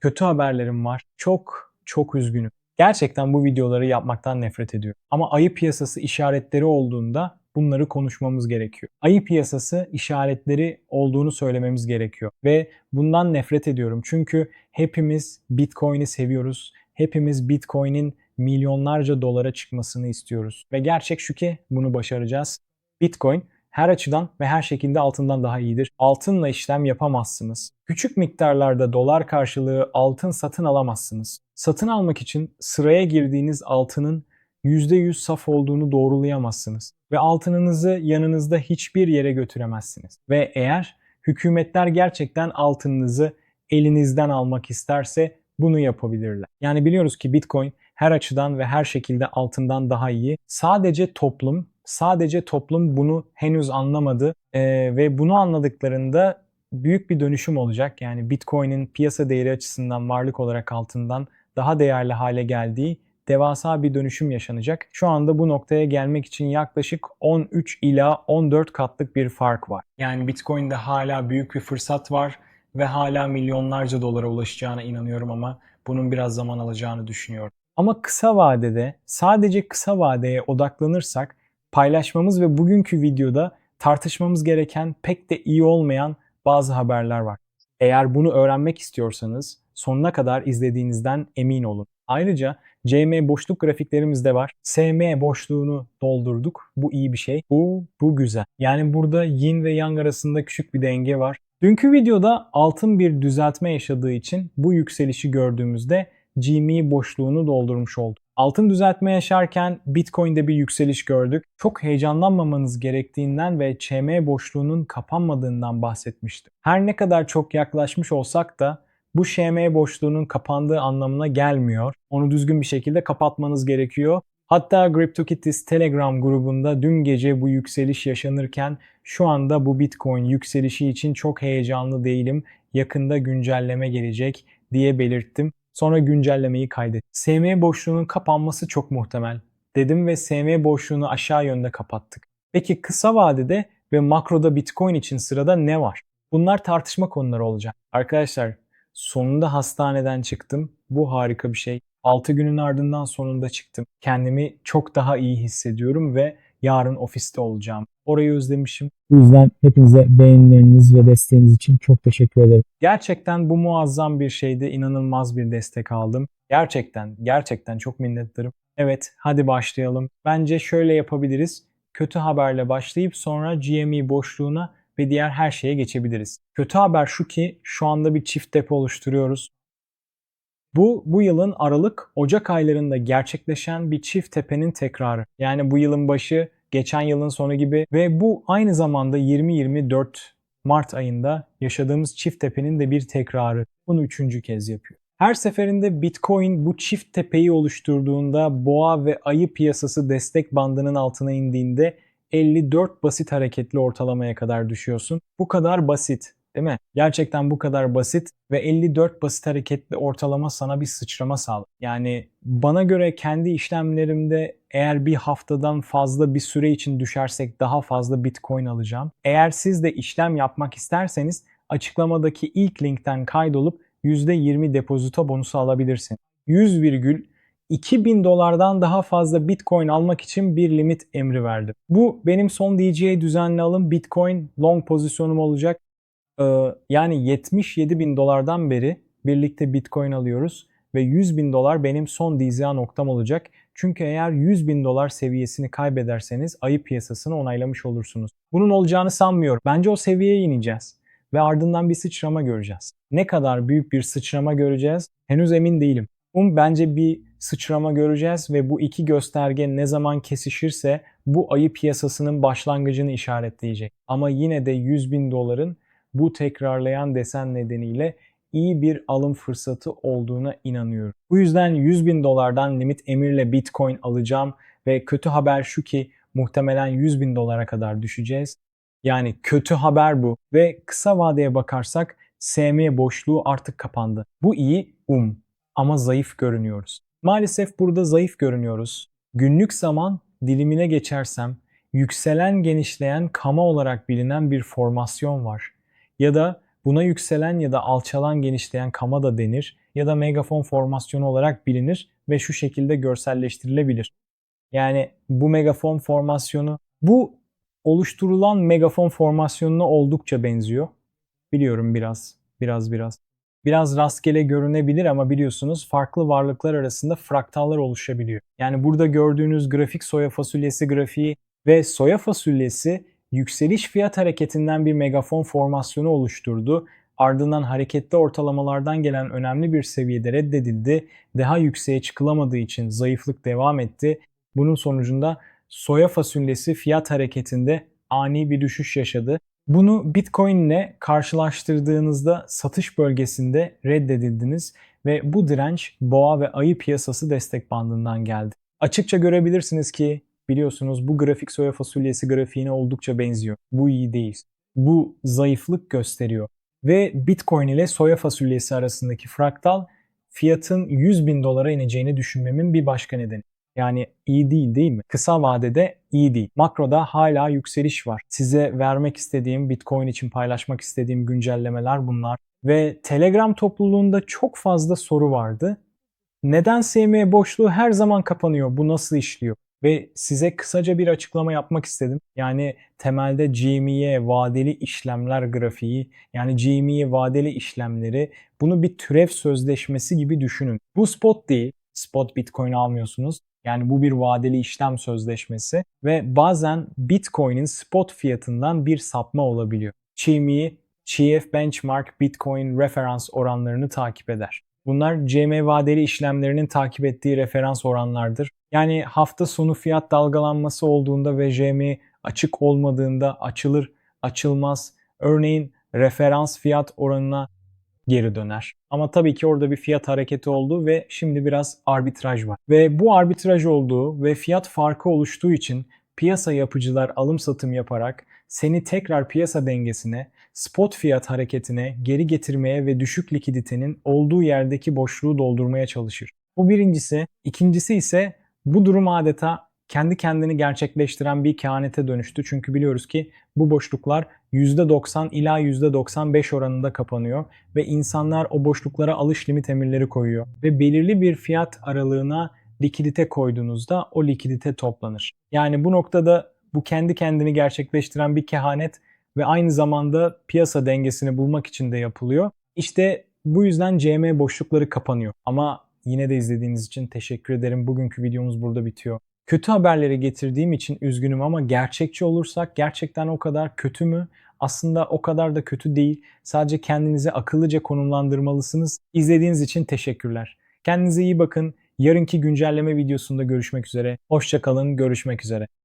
kötü haberlerim var. Çok çok üzgünüm. Gerçekten bu videoları yapmaktan nefret ediyorum. Ama ayı piyasası işaretleri olduğunda bunları konuşmamız gerekiyor. Ayı piyasası işaretleri olduğunu söylememiz gerekiyor. Ve bundan nefret ediyorum. Çünkü hepimiz Bitcoin'i seviyoruz. Hepimiz Bitcoin'in milyonlarca dolara çıkmasını istiyoruz. Ve gerçek şu ki bunu başaracağız. Bitcoin her açıdan ve her şekilde altından daha iyidir. Altınla işlem yapamazsınız. Küçük miktarlarda dolar karşılığı altın satın alamazsınız. Satın almak için sıraya girdiğiniz altının %100 saf olduğunu doğrulayamazsınız ve altınınızı yanınızda hiçbir yere götüremezsiniz. Ve eğer hükümetler gerçekten altınınızı elinizden almak isterse bunu yapabilirler. Yani biliyoruz ki Bitcoin her açıdan ve her şekilde altından daha iyi. Sadece toplum, sadece toplum bunu henüz anlamadı ee, ve bunu anladıklarında büyük bir dönüşüm olacak. Yani Bitcoin'in piyasa değeri açısından varlık olarak altından daha değerli hale geldiği devasa bir dönüşüm yaşanacak. Şu anda bu noktaya gelmek için yaklaşık 13 ila 14 katlık bir fark var. Yani Bitcoin'de hala büyük bir fırsat var ve hala milyonlarca dolara ulaşacağına inanıyorum ama bunun biraz zaman alacağını düşünüyorum. Ama kısa vadede sadece kısa vadeye odaklanırsak paylaşmamız ve bugünkü videoda tartışmamız gereken pek de iyi olmayan bazı haberler var. Eğer bunu öğrenmek istiyorsanız sonuna kadar izlediğinizden emin olun. Ayrıca CM boşluk grafiklerimiz de var. SM boşluğunu doldurduk. Bu iyi bir şey. Bu, bu güzel. Yani burada yin ve yang arasında küçük bir denge var. Dünkü videoda altın bir düzeltme yaşadığı için bu yükselişi gördüğümüzde GME boşluğunu doldurmuş olduk. Altın düzeltme yaşarken Bitcoin'de bir yükseliş gördük. Çok heyecanlanmamanız gerektiğinden ve ÇM boşluğunun kapanmadığından bahsetmiştim. Her ne kadar çok yaklaşmış olsak da bu ŞM boşluğunun kapandığı anlamına gelmiyor. Onu düzgün bir şekilde kapatmanız gerekiyor. Hatta CryptoKitties Telegram grubunda dün gece bu yükseliş yaşanırken şu anda bu Bitcoin yükselişi için çok heyecanlı değilim. Yakında güncelleme gelecek diye belirttim. Sonra güncellemeyi kaydet. SM boşluğunun kapanması çok muhtemel dedim ve SM boşluğunu aşağı yönde kapattık. Peki kısa vadede ve makroda Bitcoin için sırada ne var? Bunlar tartışma konuları olacak. Arkadaşlar sonunda hastaneden çıktım. Bu harika bir şey. 6 günün ardından sonunda çıktım. Kendimi çok daha iyi hissediyorum ve yarın ofiste olacağım. Orayı özlemişim. Bu yüzden hepinize beğenileriniz ve desteğiniz için çok teşekkür ederim. Gerçekten bu muazzam bir şeydi. İnanılmaz bir destek aldım. Gerçekten, gerçekten çok minnettarım. Evet, hadi başlayalım. Bence şöyle yapabiliriz. Kötü haberle başlayıp sonra GME boşluğuna ve diğer her şeye geçebiliriz. Kötü haber şu ki şu anda bir çift depo oluşturuyoruz. Bu, bu yılın Aralık, Ocak aylarında gerçekleşen bir çift tepenin tekrarı. Yani bu yılın başı, geçen yılın sonu gibi ve bu aynı zamanda 2024 Mart ayında yaşadığımız çift tepenin de bir tekrarı. Bunu üçüncü kez yapıyor. Her seferinde Bitcoin bu çift tepeyi oluşturduğunda boğa ve ayı piyasası destek bandının altına indiğinde 54 basit hareketli ortalamaya kadar düşüyorsun. Bu kadar basit. Değil mi? Gerçekten bu kadar basit ve 54 basit hareketli ortalama sana bir sıçrama sağlar. Yani bana göre kendi işlemlerimde eğer bir haftadan fazla bir süre için düşersek daha fazla Bitcoin alacağım. Eğer siz de işlem yapmak isterseniz açıklamadaki ilk linkten kaydolup %20 depozito bonusu alabilirsin. 100 virgül 2000 dolardan daha fazla Bitcoin almak için bir limit emri verdim. Bu benim son DJI düzenli alım Bitcoin long pozisyonum olacak. Ee, yani 77 bin dolardan beri birlikte Bitcoin alıyoruz ve 100 bin dolar benim son DZA noktam olacak. Çünkü eğer 100 bin dolar seviyesini kaybederseniz ayı piyasasını onaylamış olursunuz. Bunun olacağını sanmıyorum. Bence o seviyeye ineceğiz ve ardından bir sıçrama göreceğiz. Ne kadar büyük bir sıçrama göreceğiz henüz emin değilim. Um bence bir sıçrama göreceğiz ve bu iki gösterge ne zaman kesişirse bu ayı piyasasının başlangıcını işaretleyecek. Ama yine de 100 bin doların bu tekrarlayan desen nedeniyle iyi bir alım fırsatı olduğuna inanıyorum. Bu yüzden 100 bin dolardan limit emirle Bitcoin alacağım ve kötü haber şu ki muhtemelen 100 bin dolara kadar düşeceğiz. Yani kötü haber bu ve kısa vadeye bakarsak SM boşluğu artık kapandı. Bu iyi um ama zayıf görünüyoruz. Maalesef burada zayıf görünüyoruz. Günlük zaman dilimine geçersem yükselen genişleyen kama olarak bilinen bir formasyon var. Ya da Buna yükselen ya da alçalan genişleyen kama da denir ya da megafon formasyonu olarak bilinir ve şu şekilde görselleştirilebilir. Yani bu megafon formasyonu bu oluşturulan megafon formasyonuna oldukça benziyor. Biliyorum biraz, biraz biraz. Biraz rastgele görünebilir ama biliyorsunuz farklı varlıklar arasında fraktallar oluşabiliyor. Yani burada gördüğünüz grafik soya fasulyesi grafiği ve soya fasulyesi yükseliş fiyat hareketinden bir megafon formasyonu oluşturdu. Ardından hareketli ortalamalardan gelen önemli bir seviyede reddedildi. Daha yükseğe çıkılamadığı için zayıflık devam etti. Bunun sonucunda soya fasulyesi fiyat hareketinde ani bir düşüş yaşadı. Bunu Bitcoin ile karşılaştırdığınızda satış bölgesinde reddedildiniz ve bu direnç boğa ve ayı piyasası destek bandından geldi. Açıkça görebilirsiniz ki biliyorsunuz bu grafik soya fasulyesi grafiğine oldukça benziyor. Bu iyi değil. Bu zayıflık gösteriyor. Ve Bitcoin ile soya fasulyesi arasındaki fraktal fiyatın 100 bin dolara ineceğini düşünmemin bir başka nedeni. Yani iyi değil değil mi? Kısa vadede iyi değil. Makroda hala yükseliş var. Size vermek istediğim, Bitcoin için paylaşmak istediğim güncellemeler bunlar. Ve Telegram topluluğunda çok fazla soru vardı. Neden SM boşluğu her zaman kapanıyor? Bu nasıl işliyor? Ve size kısaca bir açıklama yapmak istedim. Yani temelde GME vadeli işlemler grafiği, yani GME vadeli işlemleri bunu bir türev sözleşmesi gibi düşünün. Bu spot değil. Spot Bitcoin almıyorsunuz. Yani bu bir vadeli işlem sözleşmesi ve bazen Bitcoin'in spot fiyatından bir sapma olabiliyor. CME, GF Benchmark Bitcoin referans oranlarını takip eder. Bunlar CM vadeli işlemlerinin takip ettiği referans oranlardır. Yani hafta sonu fiyat dalgalanması olduğunda ve JM açık olmadığında açılır, açılmaz. Örneğin referans fiyat oranına geri döner. Ama tabii ki orada bir fiyat hareketi oldu ve şimdi biraz arbitraj var. Ve bu arbitraj olduğu ve fiyat farkı oluştuğu için piyasa yapıcılar alım satım yaparak seni tekrar piyasa dengesine, spot fiyat hareketine geri getirmeye ve düşük likiditenin olduğu yerdeki boşluğu doldurmaya çalışır. Bu birincisi. İkincisi ise bu durum adeta kendi kendini gerçekleştiren bir kehanete dönüştü. Çünkü biliyoruz ki bu boşluklar %90 ila %95 oranında kapanıyor ve insanlar o boşluklara alış limit emirleri koyuyor ve belirli bir fiyat aralığına likidite koyduğunuzda o likidite toplanır. Yani bu noktada bu kendi kendini gerçekleştiren bir kehanet ve aynı zamanda piyasa dengesini bulmak için de yapılıyor. İşte bu yüzden CM boşlukları kapanıyor. Ama yine de izlediğiniz için teşekkür ederim. Bugünkü videomuz burada bitiyor. Kötü haberleri getirdiğim için üzgünüm ama gerçekçi olursak gerçekten o kadar kötü mü? Aslında o kadar da kötü değil. Sadece kendinizi akıllıca konumlandırmalısınız. İzlediğiniz için teşekkürler. Kendinize iyi bakın. Yarınki güncelleme videosunda görüşmek üzere. Hoşçakalın, görüşmek üzere.